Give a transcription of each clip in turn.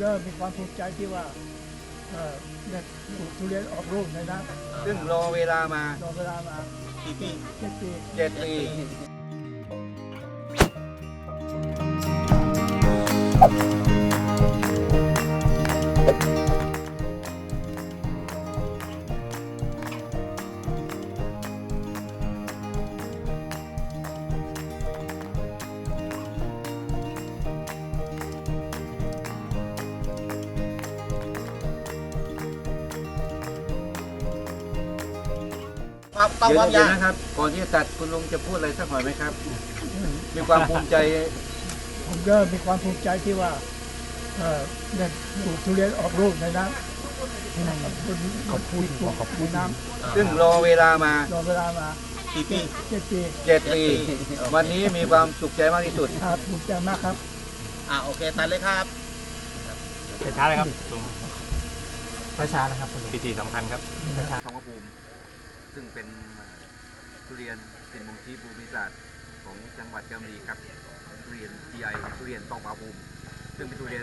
ก็มีความภูมิใจที่ว่าเอ่อเนี่ยปลูกทุเรียนออกลูกในน้ซึ่งรอเวลามาำรอเวลามากี่ปี เจ็ดปี เจ็ดปี ความความเดี๋ยวความเดี๋ยยาวกนะครับ ก่อนที่จะตัดคุณลุงจะพูดอะไรสักหน่อยไหมครับ มีความภูมิใจ ผมก็มีความภูมิใจที่ว่าเอ่อเนี่ยปลูกทุเรียนออกลูกในน้ำคนขอบคุณขอบคุณน้ซึ่งรอเวลามาำรอเวลามากี่ปีเจ็ดปีเจ็ดปี วันนี้มีความสุขใจมากที่สุด ครับภูมิใจมากครับ อ่าโอเคตัดเลยครับ ช้าเลยครับช้าๆนะครับพิธีสำคัญครับ ทองพระภูมิ ซึ่งเป็นทุเรียนเป็นมูลที่ภูมิศาสตร์ของจังหวัดกาญจนบุรีครับทุเรียน GI ทุเรียนทองพระภูมิซึ่งเป็นทุเรียน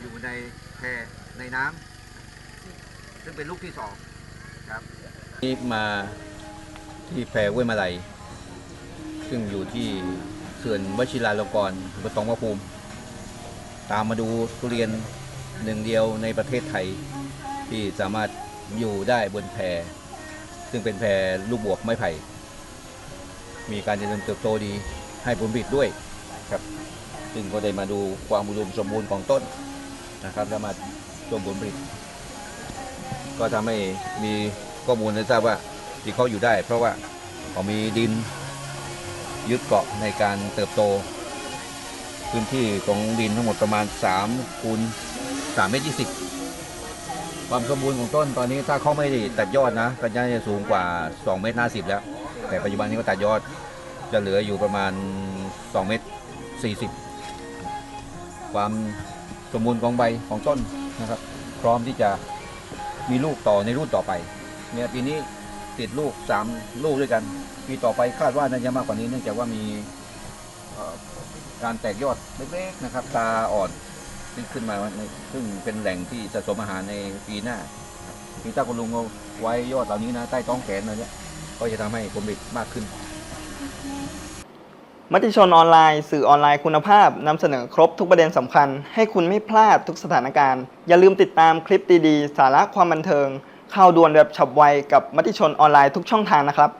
อยู่ในแพในน้ำซึ่งเป็นลูกที่สองครับนี่มาที่แพห้วยมาลัยซึ่งอยู่ที่เขื่อนวชิราลงกรณ์อำเภอทองพระภูมิ ตามมาดูทุเรียนหนึ่งเดียวในประเทศไทยที่สามารถอยู่ได้บนแพ ซึ่งเป็นแพรลูกบวกไม้ไผ่ มีการเจริญเติบโตดีให้ผลผลิตด้วยครับ ซึ่งก็ได้มาดูความอุดมสมบูรณ์ของต้นนะครับแล้วมาชมผลผลิต ก็ทำให้มีข้อมูลได้ทราบว่าที่เขาอยู่ได้ เพราะว่าเขามีดินยึดเกาะในการเติบโต พื้นที่ของดินทั้งหมดประมาณ3คูณ3เมตร20 ความสมบูรณ์ของต้นตอนนี้ถ้าเขาไม่ตัดยอดนะก็จะสูงกว่า 2 เมตร50 แล้ว แต่ปัจจุบันนี้ก็ตัดยอดจะเหลืออยู่ประมาณ 2 เมตร 40 ความสมบูรณ์ของใบของต้นนะครับ พร้อมที่จะมีลูกต่อในรุ่นต่อไปเนี่ยปีนี้ติดลูก 3 ลูกด้วยกันปีต่อไปคาดว่าน่าจะมากกว่านี้เนื่องจากว่ามีการแตกยอดเล็กๆนะครับ ตาอ่อน ซึ่ขึ้นมาในซึ่งเป็นแหล่งที่สะสมอาหารในปีหน้าครับปีถ้าคุณลุงเอาไว้ยอดเหล่านี้นะใต้ท้องแขนอะไรเนี่ยก็จะทำให้ผลผลิตมากขึ้น มติชนออนไลน์ สื่อออนไลน์คุณภาพนำเสนอครบทุกประเด็นสำคัญ ให้คุณไม่พลาดทุกสถานการณ์ อย่าลืมติดตามคลิปดีๆ สาระความบันเทิงข่าวด่วนแบบฉับไวกับมติชนออนไลน์ทุกช่องทางนะครับ